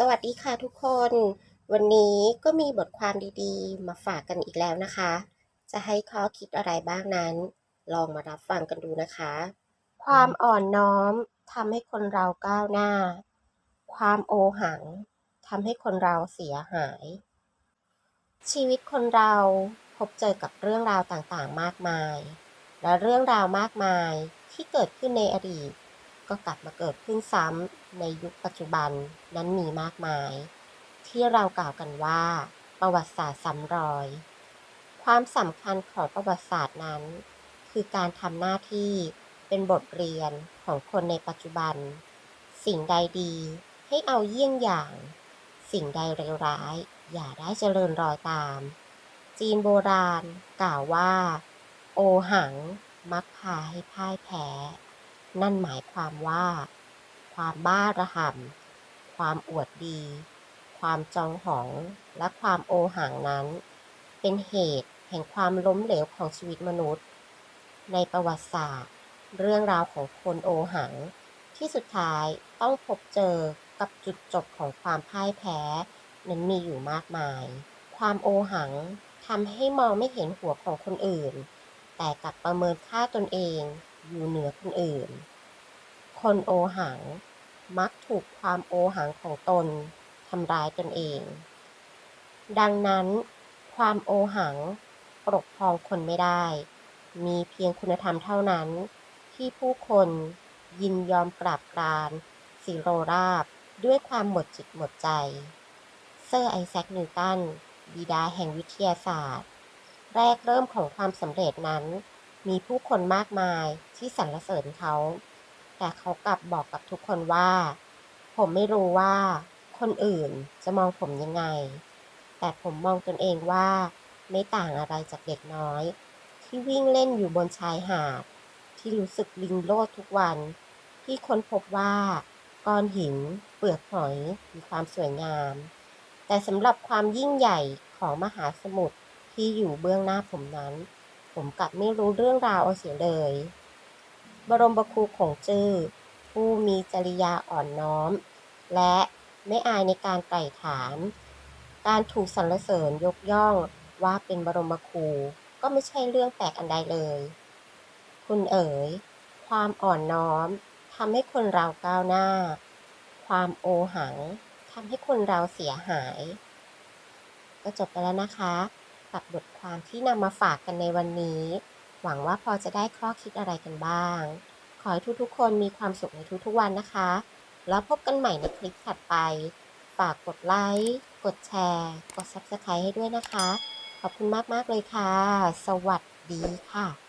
สวัสดีค่ะทุกคน วันนี้ก็มีบทความดีๆ มาฝากกันอีกแล้วนะคะ จะให้ข้อคิดอะไรบ้างนั้น ลองมารับฟังกันดูนะคะ ความอ่อนน้อมทำให้คนเราก้าวหน้า ความโอหังทำให้คนเราเสียหาย ชีวิตคนเราพบเจอกับเรื่องราวต่างๆ มากมาย และเรื่องราวมากมายที่เกิดขึ้นในอดีต ก็กลับมาเกิดขึ้นซ้ำในยุคปัจจุบันนั้นมีมากมาย ที่เรากล่าวกันว่า ประวัติศาสตร์ซ้ำรอย ความสำคัญของประวัติศาสตร์นั้น คือการทำหน้าที่เป็นบทเรียนของคนในปัจจุบัน สิ่งใดดีให้เอาเยี่ยงอย่าง สิ่งใดเลวร้าย อย่าได้เจริญรอยตาม จีนโบราณกล่าวว่า โอหัง มักพาให้พ่ายแพ้ นั่นหมายความว่า ความบ้าระห่ำความอวดดี ความจองหองและความโอหังนั้น เป็นเหตุแห่งความล้มเหลวของชีวิตมนุษย์ ในประวัติศาสตร์ เรื่องราวของคนโอหัง ที่สุดท้ายต้องพบเจอกับจุดจบของความพ่ายแพ้นั้นมีอยู่มากมาย ความโอหังทำให้มองไม่เห็นหัวของคนอื่น แต่กลับประเมินค่าตนเอง อยู่เหนือคนอื่น คนโอหัง มักถูกความโอหังของตนทำร้ายตนเอง ดังนั้น ความโอหังปกครองคนไม่ได้ มีเพียงคุณธรรมเท่านั้น ที่ผู้คนยินยอมกราบกรานสิโรราบด้วยความหมดจิตหมดใจ เซอร์ไอแซคนิวตันบิดาแห่งวิทยาศาสตร์ แรกเริ่มของความสำเร็จนั้น มีผู้คนมากมายที่สรรเสริญเขา แต่เขากลับบอกกับทุกคนว่า ผมไม่รู้ว่า คนอื่นจะมองผมยังไง แต่ผมมองตนเองว่า ไม่ต่างอะไรจากเด็กน้อย ที่วิ่งเล่นอยู่บนชายหาด ที่รู้สึกลิงโลดทุกวัน ที่ค้นพบว่าก้อนหิน เปลือกหอยมีความสวยงาม แต่สำหรับความยิ่งใหญ่ของมหาสมุทรที่อยู่เบื้องหน้าผมนั้น ผมกลับไม่รู้เรื่องราวเอาเสียเลย บรมบครูของจื้อผู้มีจริยาอ่อนน้อม และไม่อายในการไต่ถาม การถูกสรรเสริญยกย่องว่าเป็นบรมครูก็ไม่ใช่เรื่องแปลกอันใดเลย คุณเอ๋ย ความอ่อนน้อมทำให้คนเราก้าวหน้า ความโอหังทำให้คนเราเสียหาย ก็จบไปแล้วนะคะ กับบทความที่นำมาฝากกันในวันนี้ หวังว่าพอจะได้ข้อคิดอะไรกันบ้าง ขอให้ทุกๆ คนมีความสุขในทุกๆวันนะคะ แล้วพบกันใหม่ในคลิปถัดไป ฝากกดไลค์กดแชร์ กด Subscribe ให้ด้วยนะคะ ขอบคุณมากๆเลยค่ะ สวัสดีค่ะ